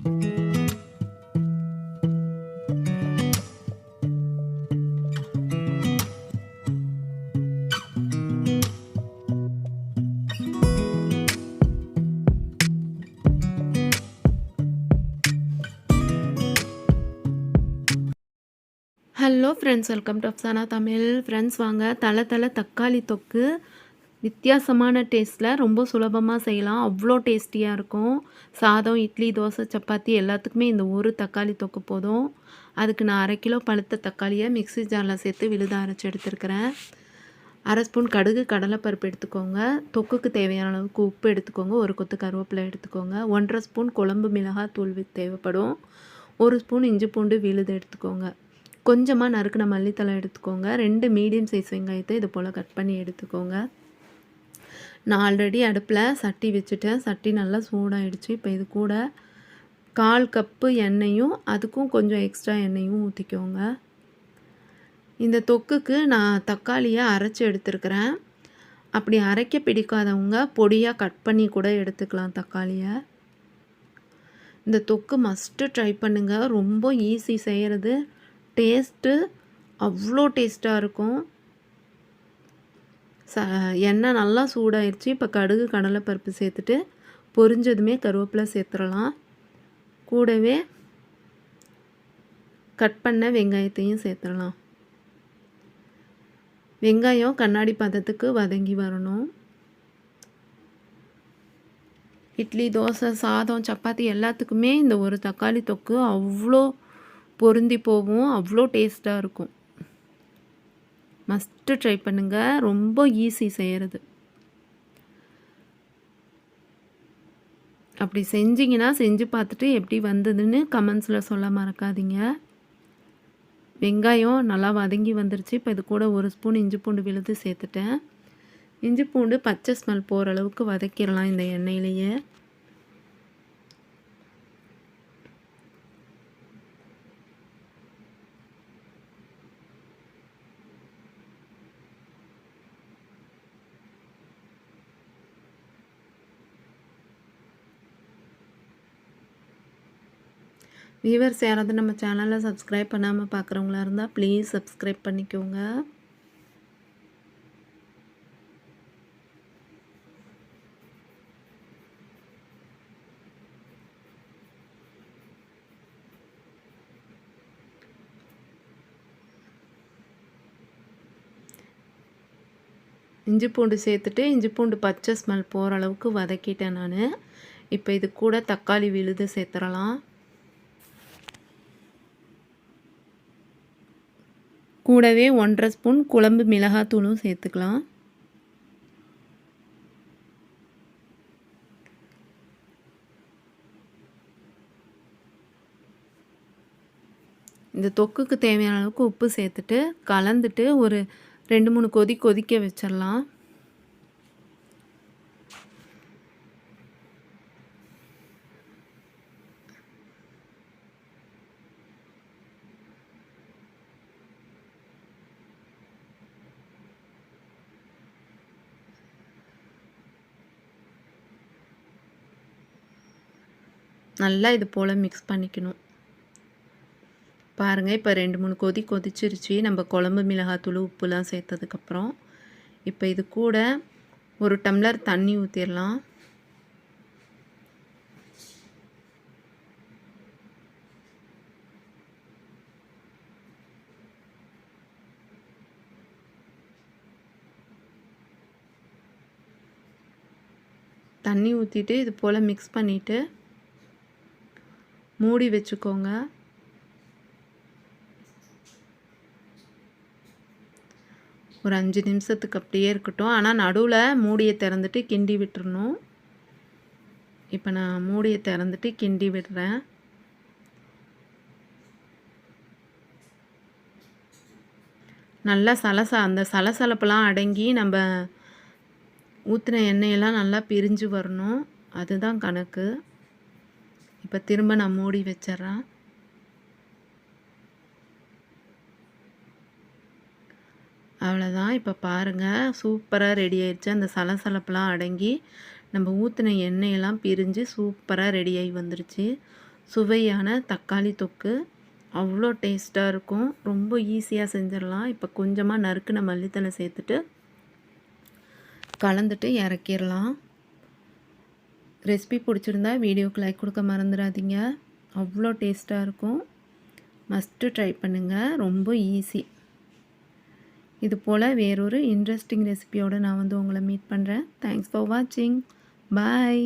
Hello friends welcome to Afsana Tamil friends வாங்க. தலை தலை தக்காளி தொக்கு. வித்தியாசமான டேஸ்ட்டில் ரொம்ப சுலபமாக செய்யலாம். அவ்வளோ டேஸ்டியாக இருக்கும். சாதம் இட்லி தோசை சப்பாத்தி எல்லாத்துக்குமே இந்த ஒரு தக்காளி தொக்கு போதும். அதுக்கு நான் அரை கிலோ பழுத்த தக்காளியை மிக்ஸி ஜாரில் சேர்த்து விழுத அரைச்சி எடுத்துருக்கிறேன். அரை ஸ்பூன் கடுகு கடலைப்பருப்பு எடுத்துக்கோங்க. தொக்குக்கு தேவையான அளவுக்கு உப்பு எடுத்துக்கோங்க. ஒரு கொத்து கருவேப்பிலை எடுத்துக்கோங்க. ஒன்றரை ஸ்பூன் குழம்பு மிளகாய் தூள் தேவைப்படும். ஒரு ஸ்பூன் இஞ்சி பூண்டு விழுது எடுத்துக்கோங்க. கொஞ்சமாக நறுக்கின மல்லித்தலை எடுத்துக்கோங்க. ரெண்டு மீடியம் சைஸ் வெங்காயத்தை இது போல் கட் பண்ணி எடுத்துக்கோங்க. நான் ஆல்ரெடி அடுப்பில் சட்டி வச்சுட்டேன். சட்டி நல்லா சூடாயிடுச்சு. இப்போ இது கூட கால் கப்பு எண்ணெயும் அதுக்கும் கொஞ்சம் எக்ஸ்ட்ரா எண்ணெயும் ஊற்றிக்கோங்க இந்த தொக்குக்கு நான் தக்காளியை அரைச்சி எடுத்துருக்கிறேன். அப்படி அரைக்க பிடிக்காதவங்க பொடியாக கட் பண்ணி கூட எடுத்துக்கலாம் தக்காளியை. இந்த தொக்கு மஸ்ட்டு ட்ரை பண்ணுங்கள் ரொம்ப ஈஸி செய்கிறது டேஸ்ட்டு அவ்வளோ டேஸ்ட்டாக இருக்கும். ச எண்ணெய் நல்லா சூடாயிருச்சு. இப்போ கடுகு கடலைப்பருப்பு சேர்த்துட்டு பொரிஞ்சதுமே கருவேப்பிலை சேர்த்துடலாம். கூடவே கட் பண்ண வெங்காயத்தையும் சேர்த்துடலாம். வெங்காயம் கண்ணாடி பதத்துக்கு வதங்கி வரணும். இட்லி தோசை சாதம் சப்பாத்தி எல்லாத்துக்குமே இந்த ஒரு தக்காளி தொக்கு அவ்வளோ பொருந்தி போகும். அவ்வளோ டேஸ்ட்டாக இருக்கும். மஸ்ட்டு ட்ரை பண்ணுங்கள் ரொம்ப ஈஸி செய்கிறது அப்படி செஞ்சிங்கன்னா செஞ்சு பார்த்துட்டு எப்படி வந்ததுன்னு கமெண்ட்ஸில் சொல்ல மறக்காதீங்க. வெங்காயம் நல்லா வதங்கி வந்துருச்சு. இப்போ இது கூட ஒரு ஸ்பூன் இஞ்சி பூண்டு விழுது சேர்த்துட்டேன். இஞ்சி பூண்டு பச்சை ஸ்மெல் போகிற அளவுக்கு வதக்கிடலாம் இந்த எண்ணெயிலேயே. வியூவர்ஸ் யாராவது நம்ம சேனலை சப்ஸ்கிரைப் பண்ணாமல் பார்க்குறவங்களா இருந்தால் ப்ளீஸ் சப்ஸ்கிரைப் பண்ணிக்கோங்க. இஞ்சி பூண்டு சேர்த்துட்டு இஞ்சி பூண்டு பச்சை ஸ்மெல் போகிற அளவுக்கு வதக்கிட்டேன் நான். இப்போ இது கூட தக்காளி விழுது சேர்த்துடலாம். கூடவே ஒன்றரை ஸ்பூன் குழம்பு மிளகாத்தூளும் சேர்த்துக்கலாம். இந்த தொக்குக்கு தேவையான அளவுக்கு உப்பு சேர்த்துட்டு கலந்துட்டு ஒரு ரெண்டு மூணு கொதி கொதிக்க வச்சிடலாம். நல்லா இது போல் மிக்ஸ் பண்ணிக்கணும். பாருங்கள் இப்போ ரெண்டு மூணு கொதி கொதிச்சிருச்சு. நம்ம குழம்பு மிளகாத்தூள் உப்புலாம் சேர்த்ததுக்கப்புறம் இப்போ இது கூட ஒரு டம்ளர் தண்ணி ஊற்றிடலாம் தண்ணி ஊற்றிட்டு இது போல் மிக்ஸ் பண்ணிவிட்டு மூடி வச்சுக்கோங்க. ஒரு அஞ்சு நிமிஷத்துக்கு அப்படியே இருக்கட்டும். ஆனால் நடுவில் மூடியை திறந்துட்டு கிண்டி விட்டுறணும். இப்போ நான் மூடியை திறந்துட்டு கிண்டி விடுறேன். நல்லா சலச அந்த சலசலப்பெல்லாம் அடங்கி நம்ம ஊற்றின எண்ணெயெல்லாம் நல்லா பிரிஞ்சு வரணும். அதுதான் கணக்கு. இப்போ திரும்ப நான் மூடி வச்சிட்றேன் அவ்வளோதான் இப்போ பாருங்கள் சூப்பராக ரெடி ஆயிடுச்சு அந்த சலசலப்பெலாம் அடங்கி நம்ம ஊற்றின எண்ணெயெல்லாம் பிரிஞ்சு சூப்பராக ரெடி ஆகி வந்துருச்சு. சுவையான தக்காளி தொக்கு. அவ்வளோ டேஸ்ட்டாக இருக்கும். ரொம்ப ஈஸியாக செஞ்சிடலாம். இப்போ கொஞ்சமாக நறுக்குன மல்லித்தலை சேர்த்துட்டு கலந்துட்டு இறக்கிடலாம். ரெசிபி பிடிச்சிருந்தா வீடியோக்கு லைக் கொடுக்க மறந்துடாதீங்க. அவ்வளோ டேஸ்ட்டாக இருக்கும். மஸ்ட்டு ட்ரை பண்ணுங்கள் ரொம்ப ஈஸி இது போல் வேறொரு இன்ட்ரெஸ்டிங் ரெசிபியோடு நான் வந்து உங்களை மீட் பண்ணுறேன் தேங்க்ஸ் ஃபார் வாட்சிங் பாய்